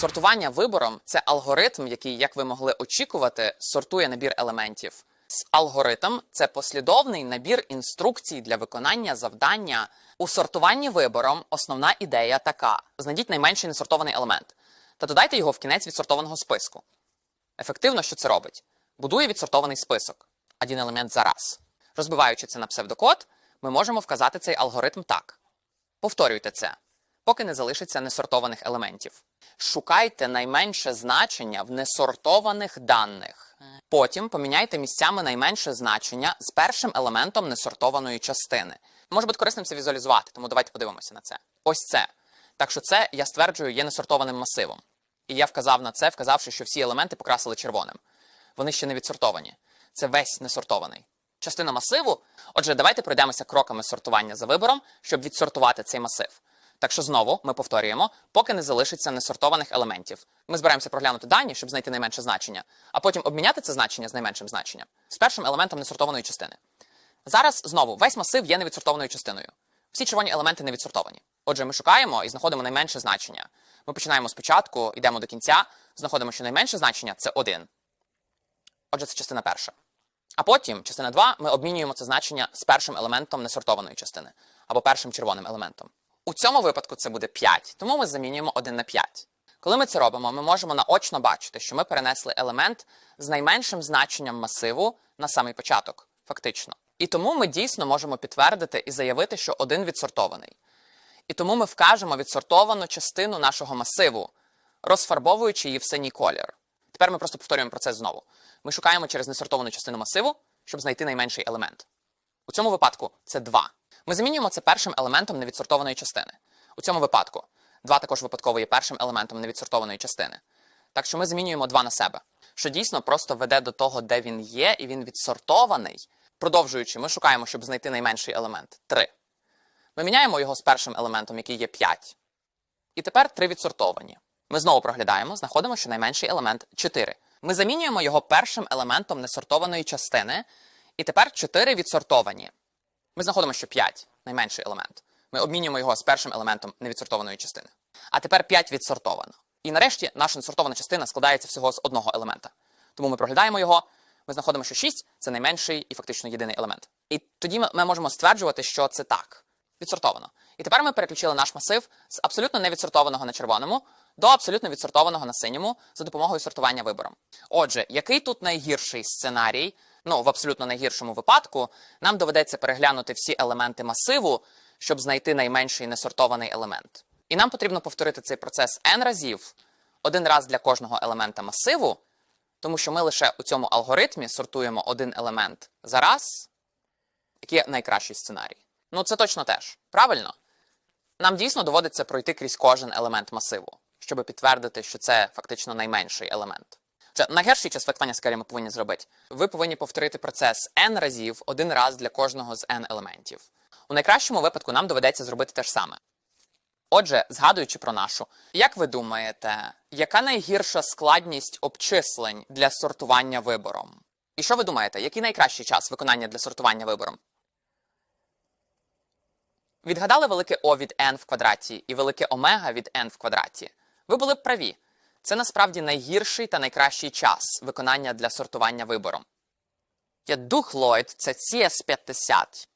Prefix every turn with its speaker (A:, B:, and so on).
A: Сортування вибором це алгоритм, який, як ви могли очікувати, сортує набір елементів. Алгоритм це послідовний набір інструкцій для виконання завдання. У сортуванні вибором основна ідея така: знайдіть найменший несортований елемент та додайте його в кінець відсортованого списку. Ефективно, що це робить? Будує відсортований список. Один елемент за раз. Розбиваючи це на псевдокод, ми можемо вказати цей алгоритм так. Повторюйте це, поки не залишиться несортованих елементів. Шукайте найменше значення в несортованих даних. Потім поміняйте місцями найменше значення з першим елементом несортованої частини. Може бути корисним це візуалізувати, тому давайте подивимося на це. Ось це. Так що це, я стверджую, є несортованим масивом. І я вказав на це, вказавши, що всі елементи покрасили червоним. Вони ще не відсортовані. Це весь несортований. Частина масиву. Отже, давайте пройдемося кроками сортування за вибором, щоб відсортувати цей масив. Так що знову ми повторюємо, поки не залишиться несортованих елементів. Ми збираємося проглянути дані, щоб знайти найменше значення, а потім обміняти це значення з найменшим значенням з першим елементом несортованої частини. Зараз знову весь масив є невідсортованою частиною. Всі червоні елементи не відсортовані. Отже, ми шукаємо і знаходимо найменше значення. Ми починаємо спочатку, йдемо до кінця, знаходимо, що найменше значення це 1. Отже, це частина перша. А потім, частина 2, ми обмінюємо це значення з першим елементом несортованої частини або першим червоним елементом. У цьому випадку це буде 5, тому ми замінюємо 1 на 5. Коли ми це робимо, ми можемо наочно бачити, що ми перенесли елемент з найменшим значенням масиву на самий початок, фактично. І тому ми дійсно можемо підтвердити і заявити, що один відсортований. І тому ми вкажемо відсортовану частину нашого масиву, розфарбовуючи її в синій колір. Тепер ми просто повторюємо процес знову. Ми шукаємо через несортовану частину масиву, щоб знайти найменший елемент. У цьому випадку це 2. Ми замінюємо це першим елементом невідсортованої частини. У цьому випадку 2 також випадково є першим елементом невідсортованої частини. Так що ми замінюємо 2 на себе, що дійсно просто веде до того, де він є, і він відсортований. Продовжуючи, ми шукаємо, щоб знайти найменший елемент 3. Ми міняємо його з першим елементом, який є 5. І тепер 3 відсортовані. Ми знову проглядаємо, знаходимо, що найменший елемент 4. Ми замінюємо його першим елементом несортованої частини, і тепер 4 відсортовані. Ми знаходимо, що 5 найменший елемент. Ми обмінюємо його з першим елементом невідсортованої частини. А тепер 5 відсортовано. І нарешті наша несортована частина складається всього з одного елемента. Тому ми проглядаємо його, ми знаходимо, що 6 це найменший і фактично єдиний елемент. І тоді ми, можемо стверджувати, що це так. Відсортовано. І тепер ми переключили наш масив з абсолютно невідсортованого на червоному до абсолютно відсортованого на синьому за допомогою сортування вибором. Отже, який тут найгірший сценарій? Ну, в абсолютно найгіршому випадку, нам доведеться переглянути всі елементи масиву, щоб знайти найменший несортований елемент. І нам потрібно повторити цей процес n разів, один раз для кожного елемента масиву, тому що ми лише у цьому алгоритмі сортуємо один елемент за раз, який найкращий сценарій. Ну, це точно теж. Правильно? Нам дійсно доводиться пройти крізь кожен елемент масиву, щоб підтвердити, що це фактично найменший елемент. Це найгірший час фактування скелі ми повинні зробити. Ви повинні повторити процес n разів, один раз для кожного з n елементів. У найкращому випадку нам доведеться зробити те ж саме. Отже, згадуючи про нашу, як ви думаєте, яка найгірша складність обчислень для сортування вибором? І що ви думаєте, який найкращий час виконання для сортування вибором? Відгадали велике О від n в квадраті і велике омега від n в квадраті? Ви були б праві. Це насправді найгірший та найкращий час виконання для сортування вибором. Дух Ллойд, це CS50.